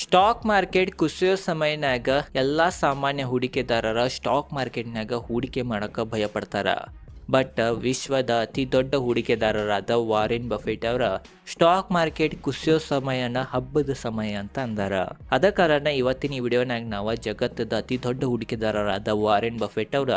Stock market ಕುಸಿಯೋ ಸಮಯನಾಗ ಎಲ್ಲಾ ಸಾಮಾನ್ಯ ಹೂಡಿಕೆದಾರರ ಸ್ಟಾಕ್ ಮಾರ್ಕೆಟ್ನಾಗ ಹೂಡಿಕೆ ಮಾಡಕ ಭಯ ಪಡ್ತಾರ ಬಟ್ ವಿಶ್ವದ ಅತಿ ದೊಡ್ಡ ಹೂಡಿಕೆದಾರರಾದ ವಾರೆನ್ ಬಫೆಟ್ ಅವರ ಸ್ಟಾಕ್ ಮಾರ್ಕೆಟ್ ಕುಸಿಯೋ ಸಮಯನ ಹಬ್ಬದ ಸಮಯ ಅಂತ ಅಂದಾರ. ಅದ ಕಾರಣ ಇವತ್ತಿನ ಈ ವಿಡಿಯೋನಾಗ ನಾವು ಜಗತ್ತದ ಅತಿ ದೊಡ್ಡ ಹೂಡಿಕೆದಾರರಾದ ವಾರೆನ್ ಬಫೆಟ್ ಅವರ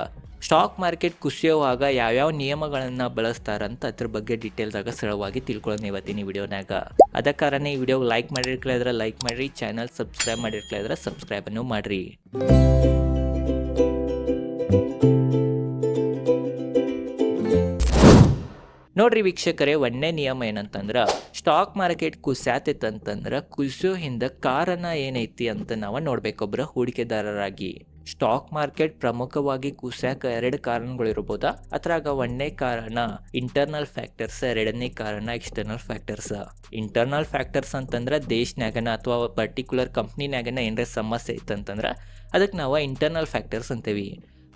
ಸ್ಟಾಕ್ ಮಾರ್ಕೆಟ್ ಕುಸಿಯುವಾಗ ಯಾವ್ಯಾವ ನಿಯಮಗಳನ್ನು ಬಳಸ್ತಾರಂತ ಅದ್ರ ಬಗ್ಗೆ ಡೀಟೇಲ್ದಾಗ ಸರಳವಾಗಿ ತಿಳ್ಕೊಳ್ಳೋಣ ಇವತ್ತಿನ ವಿಡಿಯೋನಾಗ ಅದ ಕಾರಣ ಈ ವಿಡಿಯೋ ಲೈಕ್ ಮಾಡಿರ್ಕಲಿದ್ರೆ ಲೈಕ್ ಮಾಡಿರಿ ಚಾನಲ್ ಸಬ್ಸ್ಕ್ರೈಬ್ ಮಾಡಿರ್ಕಲಿದ್ರೆ ಸಬ್ಸ್ಕ್ರೈಬ್ ಅನ್ನು ಮಾಡ್ರಿ. ನೋಡ್ರಿ ವೀಕ್ಷಕರೇ, ಒಂದೇ ನಿಯಮ ಏನಂತಂದ್ರ, ಸ್ಟಾಕ್ ಮಾರ್ಕೆಟ್ ಕುಸ್ಯಾತೈತಂತಂದ್ರೆ ಕುಸಿಯೋ ಹಿಂದ ಕಾರಣ ಏನೈತಿ ಅಂತ ನಾವು ನೋಡ್ಬೇಕೊಬ್ರ ಹೂಡಿಕೆದಾರರಾಗಿ. ಸ್ಟಾಕ್ ಮಾರ್ಕೆಟ್ ಪ್ರಮುಖವಾಗಿ ಕುಸ್ಯಾಕ ಎರಡು ಕಾರಣಗಳಿರ್ಬೋದಾ ಅದ್ರಾಗ ಒಂದನೇ ಕಾರಣ ಇಂಟರ್ನಲ್ ಫ್ಯಾಕ್ಟರ್ಸ್ ಎರಡನೇ ಕಾರಣ ಎಕ್ಸ್ಟರ್ನಲ್ ಫ್ಯಾಕ್ಟರ್ಸ್ ಇಂಟರ್ನಲ್ ಫ್ಯಾಕ್ಟರ್ಸ್ ಅಂತಂದ್ರ ದೇಶನಾಗನ ಅಥವಾ ಪರ್ಟಿಕ್ಯುಲರ್ ಕಂಪ್ನಿನಾಗನ ಏನರ ಸಮಸ್ಯೆ ಇತ್ತಂತಂದ್ರ ಅದಕ್ಕೆ ನಾವು ಇಂಟರ್ನಲ್ ಫ್ಯಾಕ್ಟರ್ಸ್ ಅಂತೀವಿ.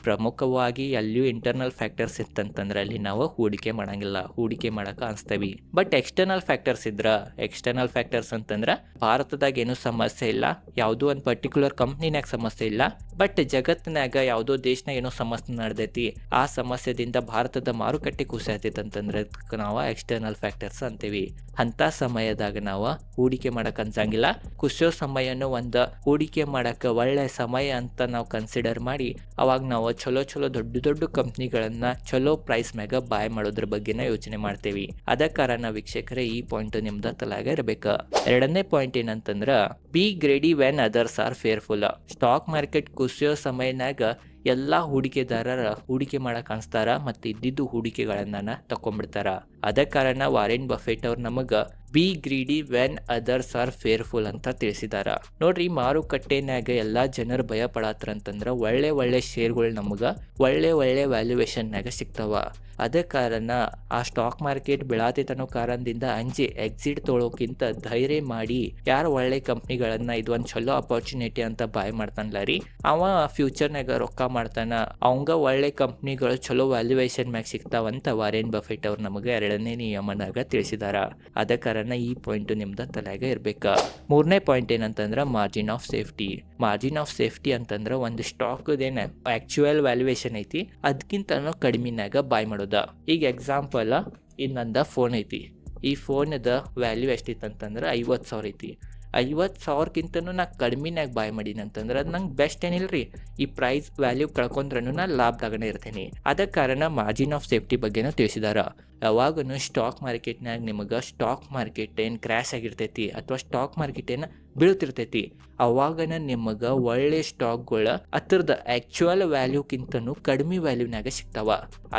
ಪ್ರಮುಖವಾಗಿ ಅಲ್ಲಿಯೂ ಇಂಟರ್ನಲ್ ಫ್ಯಾಕ್ಟರ್ಸ್ ಇತ್ತಂತಂದ್ರೆ ಅಲ್ಲಿ ನಾವು ಹೂಡಿಕೆ ಮಾಡಂಗಿಲ್ಲ, ಹೂಡಿಕೆ ಮಾಡಕ್ಕೆ ಅನ್ಸ್ತೇವಿ. ಬಟ್ ಎಕ್ಸ್ಟರ್ನಲ್ ಫ್ಯಾಕ್ಟರ್ಸ್ ಇದ್ರ ಎಕ್ಸ್ಟರ್ನಲ್ ಫ್ಯಾಕ್ಟರ್ಸ್ ಅಂತಂದ್ರೆ ಭಾರತದಾಗ ಏನೂ ಸಮಸ್ಯೆ ಇಲ್ಲ, ಯಾವುದೋ ಒಂದು ಪರ್ಟಿಕ್ಯುಲರ್ ಕಂಪ್ನಿನಾಗ ಸಮಸ್ಯೆ ಇಲ್ಲ ಬಟ್ ಜಗತ್ತಿನಾಗ ಯಾವುದೋ ದೇಶನ ಏನೋ ಸಮಸ್ಯೆ ನಡೆದೈತಿ. ಆ ಸಮಸ್ಯೆದಿಂದ ಭಾರತದ ಮಾರುಕಟ್ಟೆ ಕುಸಿಯತೈತೆ ಅಂತಂದ್ರೆ ನಾವು ಎಕ್ಸ್ಟರ್ನಲ್ ಫ್ಯಾಕ್ಟರ್ಸ್ ಅಂತೀವಿ. ಅಂತ ಸಮಯದಾಗ ನಾವು ಹೂಡಿಕೆ ಮಾಡಕ್ ಅನ್ಸಂಗಿಲ್ಲ. ಕುಸಿಯೋ ಸಮಯನೂ ಒಂದು. ಹೂಡಿಕೆ ಮಾಡಕ್ಕೆ ಒಳ್ಳೆ ಸಮಯ ಅಂತ ನಾವು ಕನ್ಸಿಡರ್ ಮಾಡಿ ಅವಾಗ ನಾವು ಚಲೋ ಚಲೋ ದೊಡ್ಡ ದೊಡ್ಡ ಕಂಪ್ನಿಗಳನ್ನ ಚಲೋ ಪ್ರೈಸ್ ಮ್ಯಾಗ ಬಾಯ್ ಮಾಡೋದ್ರ ಬಗ್ಗೆನ ಯೋಚನೆ ಮಾಡ್ತೇವಿ. ಅದ ಕಾರಣ ವೀಕ್ಷಕರೇ ಈ ಪಾಯಿಂಟ್ ನಿಮ್ದ ತಲಾಗ ಇರಬೇಕು. ಎರಡನೇ point ಏನಂತಂದ್ರ be greedy when others are fearful stock market ಕುಸಿಯೋ ಸಮಯನಾಗ ಎಲ್ಲ ಹೂಡಿಕೆದಾರರ ಹೂಡಿಕೆ ಮಾಡಕ್ಕೆ ಅನ್ಸ್ತಾರ ಮತ್ತು ಇದ್ದಿದ್ದು ಹೂಡಿಕೆಗಳನ್ನ ತಕೊಂಡ್ಬಿಡ್ತಾರ. ಅದ ಕಾರಣ ವಾರೆನ್ ಬಫೆಟ್ ಅವ್ರು ನಮಗ be greedy when others are fearful ಅಂತ ತಿಳಿಸಿದಾರ. ನೋಡ್ರಿ ಮಾರುಕಟ್ಟೆನಾಗ ಎಲ್ಲಾ ಜನರು ಭಯ ಪಡತ್ತಾರಂತಂದ್ರ ಒಳ್ಳೆ ಒಳ್ಳೆ ಶೇರ್ಗಳು ನಮಗ ಒಳ್ಳೆ ಒಳ್ಳೆ ವ್ಯಾಲ್ಯೂಯೇಷನ್ನಾಗ ಸಿಗ್ತಾವ. ಅದ ಕಾರಣ ಆ ಸ್ಟಾಕ್ ಮಾರ್ಕೆಟ್ ಬೆಳಾತೈತೆ ಅನ್ನೋ ಕಾರಣದಿಂದ ಅಂಜಿ ಎಕ್ಸಿಟ್ ತೊಳೋಕ್ಕಿಂತ ಧೈರ್ಯ ಮಾಡಿ ಯಾರು ಒಳ್ಳೆ ಕಂಪ್ನಿಗಳನ್ನ ಇದು ಒಂದು ಚಲೋ ಅಪರ್ಚುನಿಟಿ ಅಂತ ಬಾಯ್ ಮಾಡ್ತಾನಲ್ಲ ರೀ, ಅವ ಫ್ಯೂಚರ್ನಾಗ ರೊಕ್ಕ ಮಾಡ್ತಾನ. ಅವಂಗ ಒಳ್ಳೆ ಕಂಪ್ನಿಗಳು ಚಲೋ ವ್ಯಾಲ್ಯೂಯೇಷನ್ ಮ್ಯಾಗ ಸಿಗ್ತಾವಂತ ವಾರೇನ್ ಬಫೆಟ್ ಅವ್ರು ನಮಗೆ ಎರಡನೇ ನಿಯಮನಾಗ ತಿಳಿಸಿದಾರ. ಅದ ಕಾರಣ ಈ ಪಾಯಿಂಟ್ ನಿಮ್ದು ತಲೆಗೆ ಇರ್ಬೇಕ. ಮೂರನೇ ಪಾಯಿಂಟ್ ಏನಂತಂದ್ರೆ margin of safety margin of safety ಅಂತಂದ್ರೆ ಒಂದು ಸ್ಟಾಕ್ ಏನ ಆಕ್ಚುಯಲ್ ವ್ಯಾಲ್ಯೂಯೇಷನ್ ಐತಿ ಅದಕ್ಕಿಂತ ಕಡಿಮೆನಾಗ ಬಾಯ್ ಮಾಡೋದ. ಈಗ ಎಕ್ಸಾಂಪಲ್ ಇನ್ನೊಂದ ಫೋನ್ ಐತಿ. ಈ ಫೋನದ ವ್ಯಾಲ್ಯೂ ಎಷ್ಟಿತ್ತು ಅಂತಂದ್ರೆ ಐವತ್ತು ಸಾವಿರ ಐತಿ. ಐವತ್ತು ಸಾವಿರಕ್ಕಿಂತನೂ ನಾ ಕಡಿಮೆನಾಗ ಬಾಯ್ ಮಾಡೀನಿ ಅಂತಂದ್ರೆ ಅದು ನಂಗೆ ಬೆಸ್ಟ್ ಏನಿಲ್ಲ ಈ ಪ್ರೈಸ್ ವ್ಯಾಲ್ಯೂ ಕಳ್ಕೊಂಡ್ರೂ ನಾ ಲಾಭದಾಗನೇ ಇರ್ತೀನಿ. ಅದ ಕಾರಣ ಮಾರ್ಜಿನ್ ಆಫ್ ಸೇಫ್ಟಿ ಬಗ್ಗೆನೂ ತಿಳಿಸಿದಾರ. ಯಾವಾಗೂ ಸ್ಟಾಕ್ ಮಾರ್ಕೆಟ್ನಾಗ ನಿಮಗೆ ಸ್ಟಾಕ್ ಮಾರ್ಕೆಟ್ ಏನು ಕ್ರ್ಯಾಶ್ ಆಗಿರ್ತೈತಿ ಅಥವಾ ಸ್ಟಾಕ್ ಮಾರ್ಕೆಟ್ ಏನು ಬೀಳ್ತಿರ್ತೈತಿ, ಅವಾಗನ ನಿಮಗೆ ಒಳ್ಳೆ ಸ್ಟಾಕ್ಗಳ ಹತ್ರದ ಆ್ಯಕ್ಚುಯಲ್ ವ್ಯಾಲ್ಯೂಕ್ಕಿಂತನೂ ಕಡಿಮೆ ವ್ಯಾಲ್ಯೂನಾಗ ಸಿಗ್ತಾವ.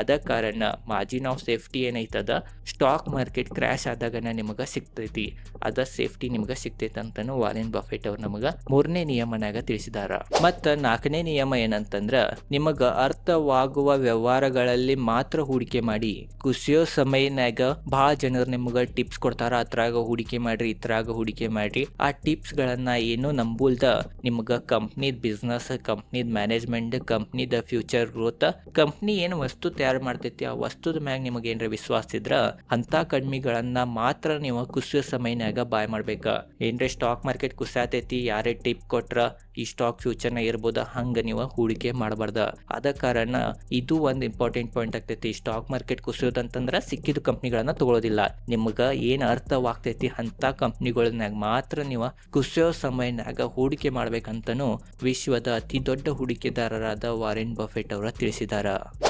ಅದ ಕಾರಣ ಮಾರ್ಜಿನ್ ಆಫ್ ಸೇಫ್ಟಿ ಏನೈತದ ಸ್ಟಾಕ್ ಮಾರ್ಕೆಟ್ ಕ್ರ್ಯಾಶ್ ಆದಾಗನ ನಿಮಗೆ ಸಿಗ್ತೈತಿ. ಅದ ಸೇಫ್ಟಿ ನಿಮಗೆ ಸಿಗ್ತೈತಿ ಅಂತನೂ ವಾರೆನ್ ಬಫೆಟ್ ಅವ್ರು ನಮಗೆ ಮೂರನೇ ನಿಯಮನಾಗ ತಿಳಿಸಿದಾರ. ಮತ್ತು ನಾಲ್ಕನೇ ನಿಯಮ ಏನಂತಂದ್ರ, ನಿಮಗೆ ಅರ್ಥವಾಗುವ ವ್ಯವಹಾರಗಳಲ್ಲಿ ಮಾತ್ರ ಹೂಡಿಕೆ ಮಾಡಿ ಕುಸಿಯೋ ಸಮಯನಾಗ ಬಹಳ ಜನರು ನಿಮ್ಗೆ ಟಿಪ್ಸ್ ಕೊಡ್ತಾರ. ಅದ್ರಾಗ ಹೂಡಿಕೆ ಮಾಡ್ರಿ ಇದ್ರಾಗ ಹೂಡಿಕೆ ಮಾಡ್ರಿ. ಆ ಟಿಪ್ಸ್ ಗಳನ್ನ ಏನು ನಂಬುಲ್ದ ನಿಮ್ಗ ಕಂಪ್ನಿದ್ ಬಿಸ್ನೆಸ್ ಕಂಪ್ನಿದ್ ಮ್ಯಾನೇಜ್ಮೆಂಟ್ ಕಂಪ್ನಿದ ಫ್ಯೂಚರ್ ಗ್ರೋತ್ ಕಂಪ್ನಿ ಏನು ವಸ್ತು ತಯಾರು ಮಾಡ್ತೈತಿ, ಆ ವಸ್ತುದ ಮ್ಯಾಗ ನಿಮಗೆ ಏನ್ರ ವಿಶ್ವಾಸ ಇದ್ರ ಅಂತ ಕಡಿಮೆಗಳನ್ನ ಮಾತ್ರ ನೀವು ಕುಸಿಯೋ ಸಮಯನಾಗ ಬಾಯ್ ಮಾಡ್ಬೇಕ. ಏನ್ರ ಸ್ಟಾಕ್ ಮಾರ್ಕೆಟ್ ಕುಸಾತೈತಿ ಯಾರೇ ಟಿಪ್ ಕೊಟ್ರ ಈ ಸ್ಟಾಕ್ ಫ್ಯೂಚರ್ನ ಇರ್ಬೋದ, ಹಂಗ ನೀವು ಹೂಡಿಕೆ ಮಾಡಬಾರ್ದ. ಆದ ಕಾರಣ ಇದು ಒಂದು ಇಂಪಾರ್ಟೆಂಟ್ ಪಾಯಿಂಟ್ ಆಗ್ತೈತಿ. ಸ್ಟಾಕ್ ಮಾರ್ಕೆಟ್ ಕುಸಿಯೋದಂತಂದ್ರ ಸಿಕ್ಕಿದ ಕಂಪ್ನಿಗಳನ್ನ ತಗೊಳ್ಳೋದಿಲ್ಲ ನಿಮ್ಗ ಏನ್ ಅರ್ಥವಾಗ್ತೈತಿ ಅಂತ ಕಂಪ್ನಿಗಳನ್ನಾಗ ಮಾತ್ರ ನೀವು ಕುಸಿಯೋ ಸಮಯನಾಗ ಹೂಡಿಕೆ ಮಾಡ್ಬೇಕಂತನೂ ವಿಶ್ವದ ಅತಿ ದೊಡ್ಡ ಹೂಡಿಕೆದಾರರಾದ ವಾರೆನ್ ಬಫೆಟ್ ಅವರ ತಿಳಿಸಿದಾರ.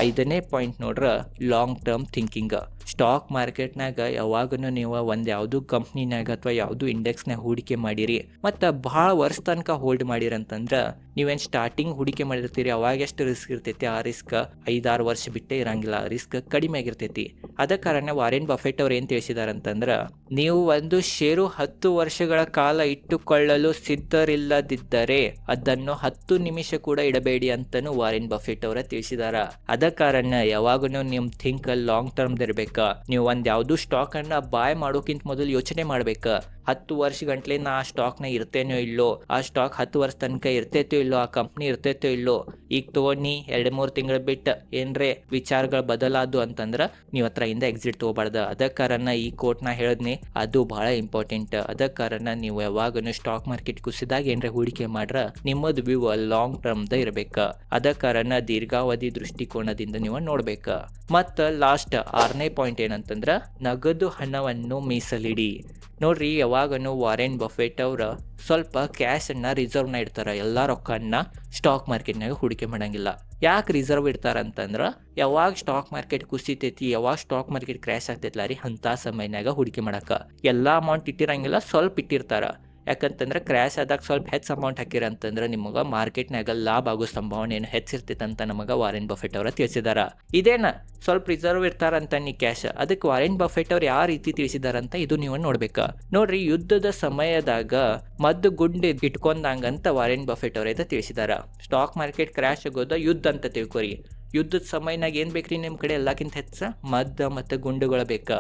ಐದನೇ ಪಾಯಿಂಟ್ ನೋಡ್ರ ಲಾಂಗ್ ಟರ್ಮ್ ಥಿಂಕಿಂಗ್ ಸ್ಟಾಕ್ ಮಾರ್ಕೆಟ್ನಾಗ ಯಾವಾಗನು ನೀವು ಒಂದು ಯಾವುದು ಕಂಪ್ನಿನಾಗ ಅಥವಾ ಯಾವುದು ಇಂಡೆಕ್ಸ್ನಾಗ ಹೂಡಿಕೆ ಮಾಡಿರಿ. ಮತ್ತು ಭಾಳ ವರ್ಷ ತನಕ ಹೋಲ್ಡ್ ಮಾಡಿರಂತಂದ್ರೆ ನೀವೇನು ಸ್ಟಾರ್ಟಿಂಗ್ ಹೂಡಿಕೆ ಮಾಡಿರ್ತೀರಿ, ಅವಾಗ ಎಷ್ಟು ರಿಸ್ಕ್ ಇರ್ತೈತಿ, ಆ ರಿಸ್ಕ್ ಐದಾರು ವರ್ಷ ಬಿಟ್ಟೇ ಇರಂಗಿಲ್ಲ ರಿಸ್ಕ್ ಕಡಿಮೆ ಆಗಿರ್ತೈತಿ. ಅದ ಕಾರಣ ವಾರೆನ್ ಬಫೆಟ್ ಅವ್ರು ಏನು ತಿಳಿಸಿದಾರಂತಂದ್ರೆ ನೀವು ಒಂದು ಷೇರು ಹತ್ತು ವರ್ಷಗಳ ಕಾಲ ಇಟ್ಟುಕೊಳ್ಳಲು ಸಿದ್ಧರಿಲ್ಲದಿದ್ದರೆ ಅದನ್ನು ಹತ್ತು ನಿಮಿಷ ಕೂಡ ಇಡಬೇಡಿ ಅಂತಾನು ವಾರಿನ್ ಬಫೆಟ್ ಅವರ ತಿಳಿಸಿದಾರ. ಅದ ಕಾರಣ ಯಾವಾಗೂ ನಿಮ್ ಥಿಂಕ್ ಲಾಂಗ್ ಟರ್ಮ್ ಇರ್ಬೇಕ ನೀವು ಒಂದ್ ಯಾವ್ದು ಸ್ಟಾಕ್ ಅನ್ನ ಬಾಯ್ ಮಾಡೋಕ್ಕಿಂತ ಮೊದಲು ಯೋಚನೆ ಮಾಡ್ಬೇಕ. ಹತ್ತು ವರ್ಷ ಗಂಟ್ಲೆ ನಾ ಆ ಸ್ಟಾಕ್ನ ಇರ್ತೇನೋ ಇಲ್ಲೋ, ಆ ಸ್ಟಾಕ್ ಹತ್ತು ವರ್ಷ ತನಕ ಇರ್ತೈತೋ ಇಲ್ಲೋ, ಆ ಕಂಪ್ನಿ ಇರ್ತೈತೋ ಇಲ್ಲೋ, ಈಗ ತಗೊಂಡಿ ಎರಡು ಮೂರು ತಿಂಗಳು ಬಿಟ್ಟು ಏನ್ರೆ ವಿಚಾರಗಳು ಬದಲಾದು ಅಂತಂದ್ರೆ ನೀವು ಹತ್ರ ಇಂದ ಎಕ್ಸಿಟ್ ತಗೋಬಾರ್ದ. ಅದ ಕಾರಣ ಈ ಕೋಟ್ನ ಹೇಳಿದ್ನಿ ಅದು ಬಹಳ ಇಂಪಾರ್ಟೆಂಟ್ ಅದ ಕಾರಣ ನೀವು ಯಾವಾಗನು ಸ್ಟಾಕ್ ಮಾರ್ಕೆಟ್ ಕುಸಿದಾಗ ಏನ್ರ ಹೂಡಿಕೆ ಮಾಡ್ರ ನಿಮ್ಮದು ವ್ಯೂ ಲಾಂಗ್ ಟರ್ಮ್ದ ಇರಬೇಕ. ಅದ ಕಾರಣ ದೀರ್ಘಾವಧಿ ದೃಷ್ಟಿಕೋನದಿಂದ ನೀವು ನೋಡ್ಬೇಕ. ಮತ್ತ ಲಾಸ್ಟ್ ಆರನೇ ಪಾಯಿಂಟ್ ಏನಂತಂದ್ರ ನಗದು ಹಣವನ್ನು ಮೀಸಲಿಡಿ. ನೋಡ್ರಿ, ಯಾವಾಗನು ವಾರೆನ್ ಬಫೆಟ್ ಅವ್ರ ಸ್ವಲ್ಪ ಕ್ಯಾಶನ್ನು ರಿಸರ್ವ್ನ ಇಡ್ತಾರ. ಎಲ್ಲ ರೊಕ್ಕನ ಸ್ಟಾಕ್ ಮಾರ್ಕೆಟ್ನಾಗ ಹೂಡಿಕೆ ಮಾಡಂಗಿಲ್ಲ. ಯಾಕೆ ರಿಸರ್ವ್ ಇಡ್ತಾರ ಅಂತಂದ್ರೆ, ಯಾವಾಗ ಸ್ಟಾಕ್ ಮಾರ್ಕೆಟ್ ಕುಸಿತೈತಿ, ಯಾವಾಗ ಸ್ಟಾಕ್ ಮಾರ್ಕೆಟ್ ಕ್ರ್ಯಾಶ್ ಆಗ್ತೈತಲ್ಲ ರೀ, ಅಂಥ ಸಮಯನಾಗ ಹೂಡಿಕೆ ಮಾಡೋಕೆ. ಎಲ್ಲ ಅಮೌಂಟ್ ಇಟ್ಟಿರಂಗಿಲ್ಲ, ಸ್ವಲ್ಪ ಇಟ್ಟಿರ್ತಾರ. ಯಾಕಂತಂದ್ರೆ ಕ್ರ್ಯಾಶ್ ಆದಾಗ ಸ್ವಲ್ಪ ಹೆಚ್ಚು ಅಮೌಂಟ್ ಹಾಕಿರ ಅಂತಂದ್ರೆ ನಿಮಗೆ ಮಾರ್ಕೆಟ್ನಾಗ ಲಾಭ ಆಗೋ ಸಂಭಾವನೆ ಏನು ಹೆಚ್ಚಿರ್ತೈತೆ ಅಂತ ನಮಗೆ ವಾರೆನ್ ಬಫೆಟ್ ಅವರ ತಿಳಿಸಿದಾರ. ಇದೇನ ಸ್ವಲ್ಪ ರಿಸರ್ವ್ ಇರ್ತಾರಂತ ನೀ ಕ್ಯಾಶ್ ಅದಕ್ಕೆ ವಾರೆನ್ ಬಫೆಟ್ ಅವ್ರು ಯಾವ ರೀತಿ ತಿಳಿಸಿದಾರಂತ ಇದು ನೀವು ನೋಡ್ಬೇಕು. ನೋಡ್ರಿ, ಯುದ್ಧದ ಸಮಯದಾಗ ಮದ್ದು ಗುಂಡು ಇಟ್ಕೊಂಡಂಗಂತ ವಾರೆನ್ ಬಫೆಟ್ ಅವ್ರ ಇದು ತಿಳಿಸಿದಾರ. ಸ್ಟಾಕ್ ಮಾರ್ಕೆಟ್ ಕ್ರ್ಯಾಶ್ ಆಗೋದ ಯುದ್ಧ ಅಂತ ತಿಳ್ಕೊರಿ. ಯುದ್ಧದ ಸಮಯನಾಗ ಏನು ಬೇಕ್ರಿ ನಿಮ್ಮ ಕಡೆ ಎಲ್ಲಕ್ಕಿಂತ ಹೆಚ್ಚ? ಮದ್ದ ಮತ್ತು ಗುಂಡುಗಳು ಬೇಕಾ.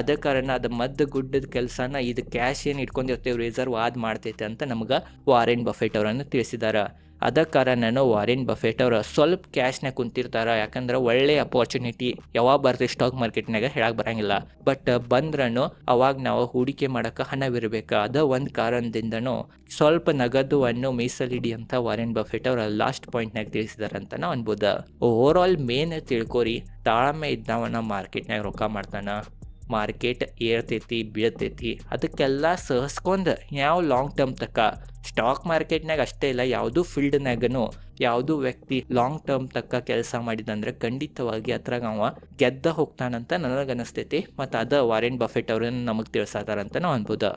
ಅದ ಕಾರಣ ಅದು ಮದ್ದು ಗುಡ್ಡದ ಕೆಲಸನ ಇದು ಕ್ಯಾಶ್ ಏನು ಇಟ್ಕೊಂಡಿರ್ತೇವೆ ರಿಸರ್ವ್ ಆದ್ ಮಾಡ್ತೈತೆ ಅಂತ ನಮ್ಗೆ ವಾರೆನ್ ಬಫೆಟ್ ಅವರನ್ನು ತಿಳಿಸಿದಾರ. ಅದ ಕಾರಣನೂ ವಾರೆನ್ ಬಫೆಟ್ ಅವರು ಸ್ವಲ್ಪ ಕ್ಯಾಶ್ನಾಗ ಕುಂತಿರ್ತಾರೆ, ಯಾಕಂದ್ರೆ ಒಳ್ಳೆ ಅಪರ್ಚುನಿಟಿ ಯಾವಾಗ ಬರ್ತೀವಿ ಸ್ಟಾಕ್ ಮಾರ್ಕೆಟ್ನಾಗ ಹೇಳಕ್ಕೆ ಬರಂಗಿಲ್ಲ. ಬಟ್ ಬಂದ್ರೂ ಅವಾಗ ನಾವು ಹೂಡಿಕೆ ಮಾಡಕ್ಕೆ ಹಣವಿರಬೇಕು. ಅದ ಒಂದು ಕಾರಣದಿಂದನೂ ಸ್ವಲ್ಪ ನಗದುವನ್ನು ಮೀಸಲಿಡಿ ಅಂತ ವಾರೆನ್ ಬಫೆಟ್ ಅವರು ಲಾಸ್ಟ್ ಪಾಯಿಂಟ್ನಾಗ ತಿಳಿಸಿದಾರೆ ಅಂತ ನಾವು ಅನ್ಬೋದು. ಓವರ್ ಆಲ್ ಮೇನ್ ತಿಳ್ಕೊರಿ, ತಾಳ್ಮೆ ಇದ್ದವನ ಮಾರ್ಕೆಟ್ನಾಗ ರೊಕ್ಕ ಮಾಡ್ತಾನ. ಮಾರ್ಕೆಟ್ ಏರ್ತೈತಿ, ಬೀಳ್ತೈತಿ. ಅದಕ್ಕೆಲ್ಲ ಸಹಸ್ಕೊಂಡು ಯಾವ ಲಾಂಗ್ ಟರ್ಮ್ ತಕ್ಕ ಸ್ಟಾಕ್ ಮಾರ್ಕೆಟ್ನಾಗ ಅಷ್ಟೇ ಇಲ್ಲ, ಯಾವುದೂ ಫೀಲ್ಡ್ನಾಗನು ಯಾವುದೂ ವ್ಯಕ್ತಿ ಲಾಂಗ್ ಟರ್ಮ್ ತಕ್ಕ ಕೆಲಸ ಮಾಡಿದಂದ್ರೆ ಖಂಡಿತವಾಗಿ ಅದ್ರಾಗ ಅವ ಗೆದ್ದ ಹೋಗ್ತಾನಂತ ನನಗನ್ನಿಸ್ತೈತಿ ಮತ್ತು ಅದ ವಾರೆನ್ ಬಫೆಟ್ ಅವ್ರನ್ನ ನಮಗೆ ತಿಳಿಸತಾರಂತ ನಾವು ಅನ್ಬೋದು.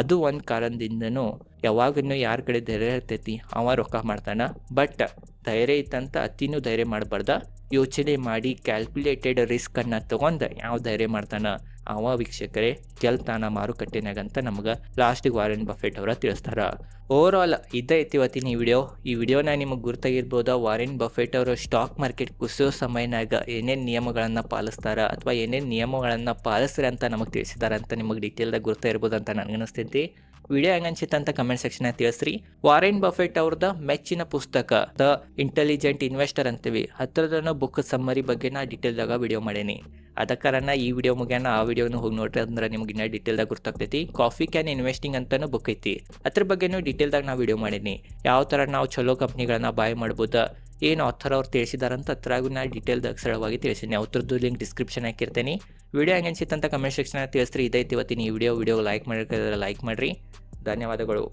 ಅದು ಒಂದು ಕಾರಣದಿಂದನೂ ಯಾವಾಗೂ ಯಾರ ಕಡೆ ಧೈರ್ಯ ಇರ್ತೈತಿ ಅವ ರೊಕ್ಕ ಮಾಡ್ತಾನೆ. ಬಟ್ ಧೈರ್ಯ ಇತ್ತಂತ ಅತಿನೂ ಧೈರ್ಯ ಮಾಡಬಾರ್ದ. ಯೋಚನೆ ಮಾಡಿ ಕ್ಯಾಲ್ಕುಲೇಟೆಡ್ ರಿಸ್ಕನ್ನು ತಗೊಂಡು ಯಾವ ಧೈರ್ಯ ಮಾಡ್ತಾನ? ಅವ ವೀಕ್ಷಕರೇ ಗೆಲ್ತಾನ ಮಾರುಕಟ್ಟೆನಾಗಂತ ನಮ್ಗೆ ಲಾಸ್ಟಿಗೆ ವಾರೆನ್ ಬಫೆಟ್ ಅವರ ತಿಳಿಸ್ತಾರ. ಓವರ್ ಆಲ್ ಐತಿ ಇವತ್ತಿನ ಈ ವಿಡಿಯೋ ಈ ವಿಡಿಯೋನ ನಿಮಗೆ ಗುರ್ತಾಗಿರ್ಬೋದ ವಾರೆನ್ ಬಫೆಟ್ ಅವರು ಸ್ಟಾಕ್ ಮಾರ್ಕೆಟ್ ಕುಸಿಯೋ ಸಮಯನಾಗ ಏನೇನು ನಿಯಮಗಳನ್ನು ಪಾಲಿಸ್ತಾರ ಅಥವಾ ಏನೇನು ನಿಯಮಗಳನ್ನು ಪಾಲಿಸ್ತಾರೆ ಅಂತ ನಮಗೆ ತಿಳಿಸಿದ್ದಾರೆ ಅಂತ ನಿಮಗೆ ಡೀಟೇಲ್ದಾಗ ಗುರ್ತಾ ಇರ್ಬೋದು ಅಂತ ನನಗನ್ನಿಸ್ತೈತಿ. ವಿಡಿಯೋ ಹೆಂಗ್ ಅನ್ಸಿತ್ತು ಅಂತ ಕಮೆಂಟ್ ಸೆಕ್ಷನ್ ತಿಳಿಸ್ರಿ. ವಾರೆನ್ ಬಫೆಟ್ ಅವ್ರದ ಮೆಚ್ಚಿನ ಪುಸ್ತಕ ದ ಇಂಟೆಲಿಜೆಂಟ್ ಇನ್ವೆಸ್ಟರ್ ಅಂತೀವಿ. ಹತ್ರದನ ಬುಕ್ ಸಮ್ಮರಿ ಬಗ್ಗೆ ನಾ ಡೀಟೇಲ್ದಾಗ ವಿಡಿಯೋ ಮಾಡೇನಿ. ಅದ ಕಾರಣ ಈ ವಿಡಿಯೋ ಮುಗಿಯೋಣ ಆ ವಿಡಿಯೋನು ಹೋಗಿ ನೋಡ್ರಿ ಅಂದ್ರೆ ನಿಮ್ಗೆ ಇನ್ನೂ ಡೀಟೇಲ್ದಾಗ ಗೊತ್ತಾಗ್ತೈತಿ ಕಾಫಿ ಕ್ಯಾನ್ ಇನ್ವೆಸ್ಟಿಂಗ್ ಅಂತಾನು ಬುಕ್ ಐತಿ. ಅದ್ರ ಬಗ್ಗೆನೂ ಡೀಟೇಲ್ದಾಗ ನಾ ವಿಡಿಯೋ ಮಾಡೀನಿ. ಯಾವ ಥರ ನಾವು ಚಲೋ ಕಂಪ್ನಿಗಳನ್ನ ಬಾಯ್ ಮಾಡ್ಬೋದು, ಏನು ಆಥರ್ ಅವ್ರು ತಿಳಿಸಿದಾರಂತ ಅದ್ರಾಗೂ ನಾ ಡೀಟೇಲ್ದಾಗ ಸರಳವಾಗಿ ತಿಳಿಸೀನಿ ಅವ್ರದ್ದು ಲಿಂಕ್ ಡಿಸ್ಕ್ರಿಪ್ಷನ್ ಹಾಕಿರ್ತೀನಿ. ವಿಡಿಯೋ ಹೆಂಗೆ ಅನ್ಸಿತ್ತು ಅಂತ ಕಮೆಂಟ್ ಸೆಕ್ಷನ್ ತಿಳಿಸ್ರಿ. ಇದೈತಿ ಇವತ್ತಿನ ಈ ವಿಡಿಯೋ. ವಿಡಿಯೋ ಲೈಕ್ ಮಾಡಿದ್ರೆ ಲೈಕ್ ಮಾಡಿರಿ. ಧನ್ಯವಾದಗಳು.